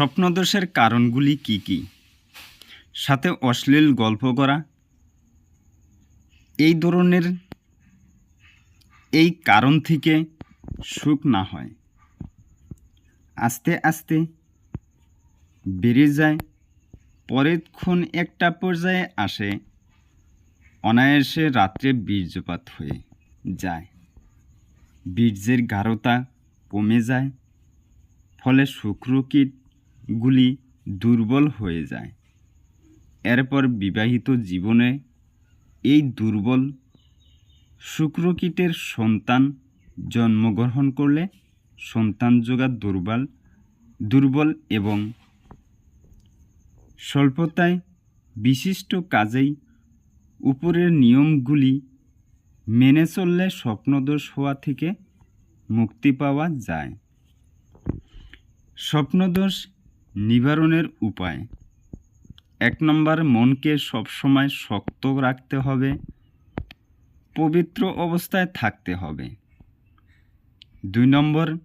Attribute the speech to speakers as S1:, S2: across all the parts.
S1: স্বপ্নদোষের কারণগুলি কি কি? সাথে অশ্লীল গল্প করা। এই ধরনের এই কারণ থেকে সুখ না হয়। আস্তে আস্তে বেড়ে যায়। পরেক্ষণ একটা পর্যায়ে আসে। অনায়াসে রাত্রে বীর্যপাত হয়ে যায়। বীর্যের গাঢ়তা কমে যায়। ফলে শুক্রকীটগুলি দুর্বল হয়ে যায়। এরপর বিবাহিত জীবনে এই দুর্বল শুক্রকীটের সন্তান জন্মগ্রহণ করলে সন্তান যোগা দুর্বল দুর্বল এবং স্বল্পতায় বিশিষ্ট কাজেই উপরের নিয়মগুলি মেনে চললে স্বপ্নদোষ হওয়া থেকে মুক্তি পাওয়া যায়। স্বপ্নদোষ নিবারণের উপায়। এক নম্বর, মনকে সবসময় শক্ত রাখতে হবে। পবিত্র অবস্থায় থাকতে হবে। দুই নম্বর,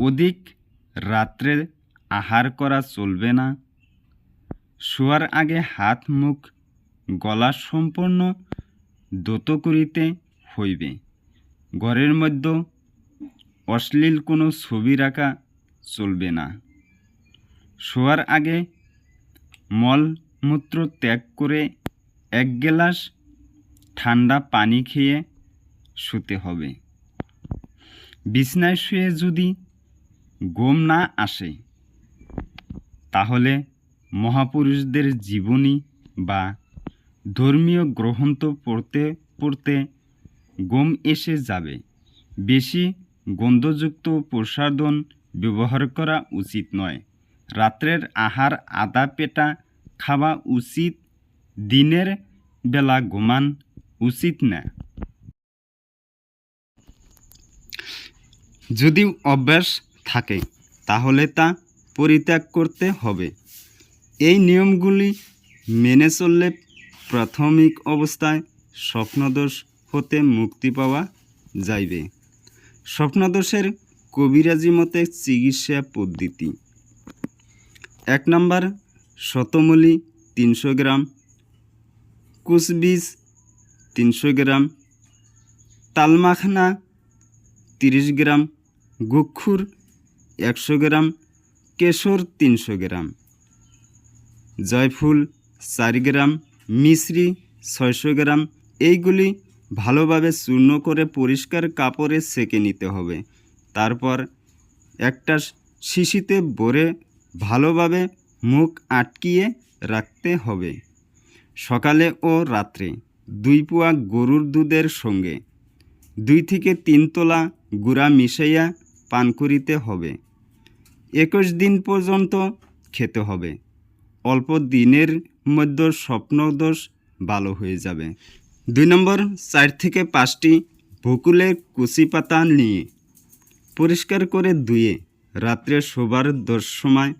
S1: অধিক রাত্রে আহার করা চলবে না। শোয়ার আগে হাত, মুখ, গলা সম্পূর্ণ দত করিতে হইবে। ঘরের মধ্যে অশ্লীল কোনো ছবি রাখা চলবে না। শোয়ার আগে মলমূত্র ত্যাগ করে এক গ্লাস ঠান্ডা পানি খেয়ে শুতে হবে। বিছনায় শুয়ে যদি ঘুম না আসে, তাহলে মহাপুরুষদের জীবনী বা ধর্মীয় গ্রন্থ পড়তে পড়তে গম এসে যাবে। বেশি গন্ধযুক্ত প্রসাধন ব্যবহার করা উচিত নয়। রাত্রের আহার, আদা পেটা খাওয়া উচিত, দিনের বেলা ঘুমান উচিত না। যদি অভ্যাস থাকে, তাহলে তা পরিত্যাগ করতে হবে। এই নিয়মগুলি মেনে চললে প্রাথমিক অবস্থায় স্বপ্নদোষ হতে মুক্তি পাওয়া যাইবে। স্বপ্নদোষের কবিরাজি মতে চিকিৎসা পদ্ধতি। এক নম্বর, শতমূলি তিনশো গ্রাম কুচবীজ তিনশো গ্রাম, তালমাখনা তিরিশ গ্রাম, গুক্ষুর একশো গ্রাম, কেশর তিনশো গ্রাম, জয়ফুল চার গ্রাম মিশ্রি ছয়শো গ্রাম, এইগুলি ভালোভাবে চূর্ণ করে পরিষ্কার কাপড়ে সেঁকে নিতে হবে। তারপর একটা শিশিতে ভরে ভালোভাবে মুখ আটকিয়ে রাখতে হবে। সকালে ও রাত্রে দুই পোয়া গরুর দুধের সঙ্গে দুই থেকে তিন তোলা গুঁড়া মিশাইয়া পান করিতে হবে। একুশ দিন পর্যন্ত খেতে হবে। অল্প দিনের মধ্যে স্বপ্নদোষ ভালো হয়ে যাবে। দুই নম্বর, চার থেকে পাঁচটি বকুলের কুচি পাতা নিয়ে পরিষ্কার করে ধুয়ে রাত্রে শোবার সময়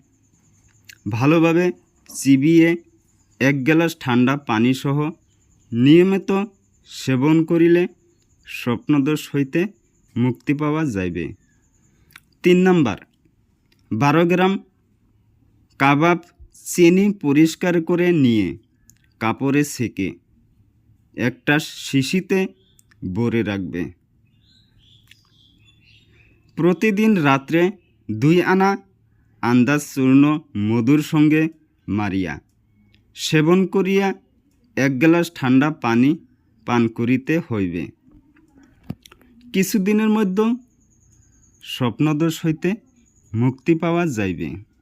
S1: ভালোভাবে চিবিয়ে এক গ্লাস ঠান্ডা পানি সহ নিয়মিত সেবন করিলে স্বপ্নদোষ হইতে মুক্তি পাওয়া যাইবে। তিন নাম্বার, বারো গ্রাম কাবাব চিনি পরিষ্কার করে নিয়ে কাপড়ে সেকে। একটা শিশিতে ভরে রাখবে। প্রতিদিন রাত্রে দুই আনা আন্দাজ চূর্ণ মধুর সঙ্গে মারিয়া। সেবন করিয়া এক গ্লাস ঠান্ডা পানি পান করিতে হইবে। কিছুদিনের মধ্যে স্বপ্নদোষ হইতে মুক্তি পাওয়া যাইবে।